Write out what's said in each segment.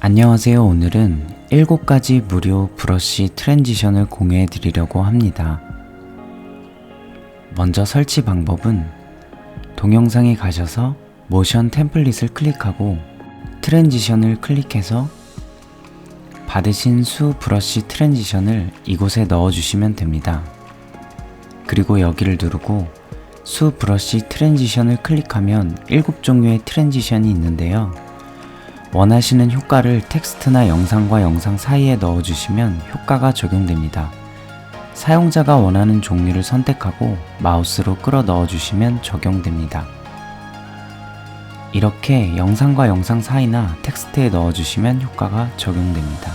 안녕하세요. 오늘은 7가지 무료 브러쉬 트랜지션을 공유해 드리려고 합니다. 먼저 설치 방법은 동영상에 가셔서 모션 템플릿을 클릭하고 트랜지션을 클릭해서 받으신 수 브러쉬 트랜지션을 이곳에 넣어주시면 됩니다. 그리고 여기를 누르고 수 브러쉬 트랜지션을 클릭하면 7종류의 트랜지션이 있는데요. 원하시는 효과를 텍스트나 영상과 영상 사이에 넣어주시면 효과가 적용됩니다. 사용자가 원하는 종류를 선택하고 마우스로 끌어 넣어주시면 적용됩니다. 이렇게 영상과 영상 사이나 텍스트에 넣어주시면 효과가 적용됩니다.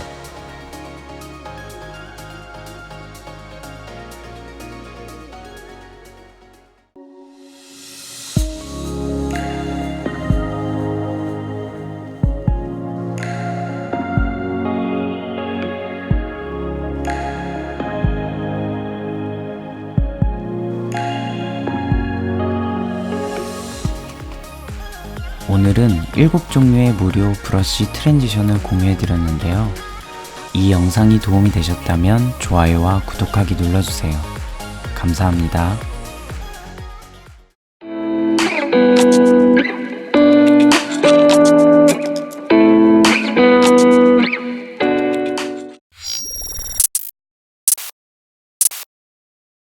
오늘은 7종류의 무료 브러쉬 트랜지션을 공유해 드렸는데요. 이 영상이 도움이 되셨다면 좋아요와 구독하기 눌러주세요. 감사합니다.